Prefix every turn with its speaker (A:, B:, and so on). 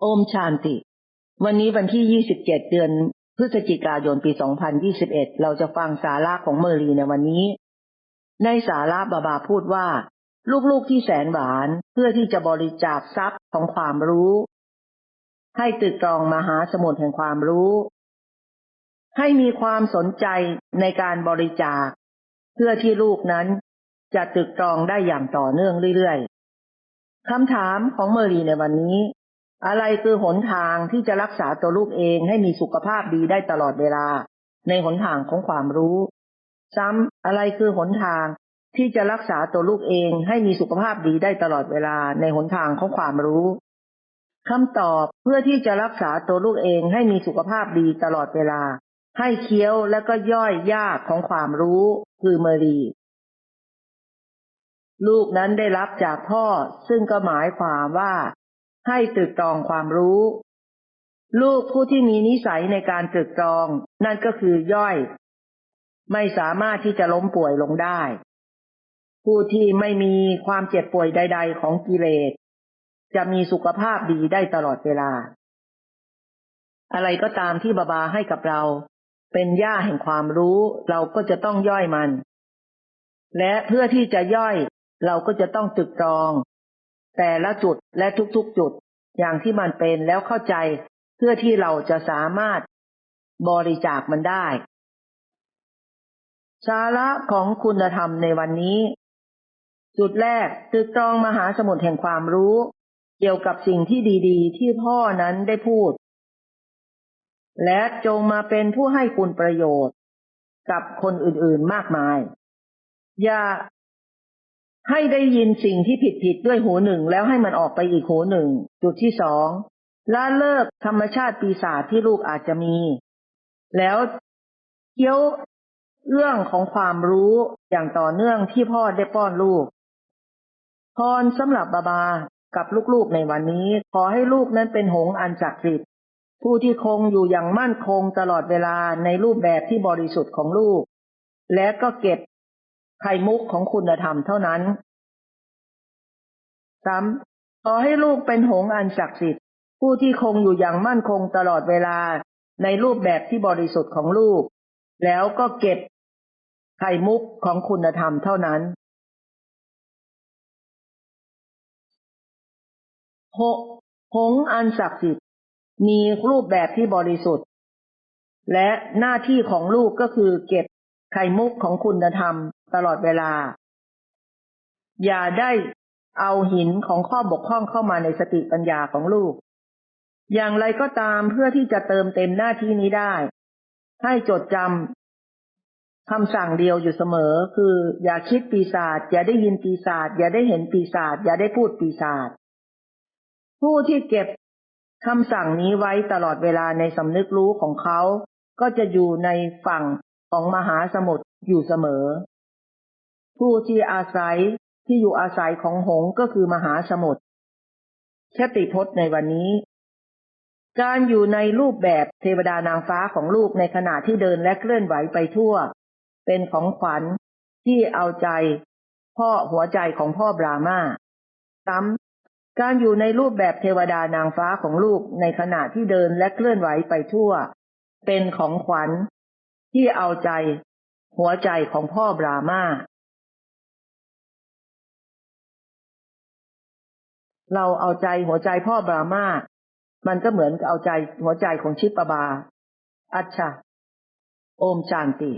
A: โอมชานติ วันนี้วันที่ 27 เดือน พฤศจิกายน ปี 2021 เราจะฟังสาระของเมอรีในวันนี้ ในสาระบาบาพูดว่า ลูกๆที่แสนหวานเพื่อที่จะบริจาคทรัพย์ของความรู้ ให้ตึกตรองมหาสมุทรแห่งความรู้ ให้มีความสนใจในการบริจาค เพื่อที่ลูกนั้นจะตึกตรองได้อย่างต่อเนื่องเรื่อยๆคำถามของเมอรีในวันนี้ อะไรคือหนทางที่จะรักษาตัวลูกเองให้มีสุขภาพดีได้ตลอดเวลา ในหนทางของความรู้ ซ้ำอะไรคือหนทางที่จะรักษาตัวลูกเองให้มีสุขภาพดีได้ตลอดเวลาในหนทางของความรู้คำตอบเพื่อที่จะรักษาตัวลูกเองให้มีสุขภาพดีตลอดเวลา ให้เคี้ยวและก็ย่อยยากของความรู้คือเมรี ลูกนั้นได้รับจากพ่อซึ่งก็หมายความว่า ให้ตรึกตรองความรู้ ลูกผู้ที่มีนิสัยในการตรึกตรอง นั่นก็คือย่อย ไม่สามารถที่จะล้มป่วยลงได้ ผู้ที่ไม่มีความเจ็บป่วยใด ๆ ของกิเลส จะมีสุขภาพดีได้ตลอดเวลา อะไรก็ตามที่บาบาให้กับเรา เป็นหญ้าแห่งความรู้ เราก็จะต้องย่อยมัน และเพื่อที่จะย่อยเราก็จะต้องตึกตรอง แต่ละจุดและทุกๆจุดอย่างที่มันเป็นแล้วเข้าใจเพื่อที่เราจะสามารถบริจาคมันได้ สาระของคุณธรรมในวันนี้ จุดแรกตึกตรองมหาสมุทรแห่งความรู้ เกี่ยวกับสิ่งที่ดีๆ ที่พ่อนั้นได้พูด และจงมาเป็นผู้ให้คุณประโยชน์ กับคนอื่นๆมากมาย อย่า ให้ได้ยินสิ่งที่ผิดๆด้วยหูหนึ่งแล้วให้มันออกไปอีกหูหนึ่ง จุดที่สองละเลิกธรรมชาติปีศาจที่ลูกอาจจะมี แล้วเคี้ยวเรื่องของความรู้อย่างต่อเนื่องที่พ่อได้ป้อนลูก พรสำหรับบาบากับลูกๆในวันนี้ ขอให้ลูกนั้นเป็นหงอันศักดิ์สิทธิ์ผู้ที่คงอยู่อย่างมั่นคงตลอดเวลาในรูปแบบที่บริสุทธิ์ของลูก และก็เก็บไข่มุกของคุณธรรมเท่านั้น ซ้ำขอให้ลูกเป็นหงอันศักดิ์สิทธิ์ผู้ที่คงอยู่อย่างมั่นคงตลอดเวลาในรูปแบบที่บริสุทธิ์ของลูก แล้วก็เก็บไข่มุกของคุณธรรมเท่านั้นหกหงอันศักดิ์สิทธิ์มีรูปแบบที่บริสุทธิ์ และหน้าที่ของลูกก็คือเก็บไข่มุกของคุณธรรมตลอดเวลา อย่าได้ เอาหินของข้อบกพร่องเข้ามาในสติปัญญาของลูก อย่างไรก็ตามเพื่อที่จะเติมเต็มหน้าที่นี้ได้ ให้จดจำคำสั่งเดียวอยู่เสมอ คืออย่าคิดปีศาจอย่าได้ยินปีศาจอย่าได้เห็นปีศาจอย่าได้พูดปีศาจผู้ที่เก็บคำสั่งนี้ไว้ตลอดเวลาในสำนึกรู้ของเขา ก็จะอยู่ในฝั่งของมหาสมุทรอยู่เสมอ ผู้ที่อาศัย ที่อยู่อาศัยของหงก็คือมหาสมุทรชติพจน์ในวันนี้ การอยู่ในรูปแบบเทวดานางฟ้าของลูกในขณะที่เดินและเคลื่อนไหวไปทั่ว เป็นของขวัญที่เอาใจ พ่อหัวใจของพ่อบรามาซ้ำการอยู่ในรูปแบบเทวดานางฟ้าของลูกในขณะที่เดินและเคลื่อนไหวไปทั่ว เป็นของขวัญที่เอาใจ หัวใจของพ่อบรามา เราเอาใจหัวใจพ่อบรามามันก็เหมือนกับเอาใจหัวใจของชิปปบา อัจฉะโอมจานติ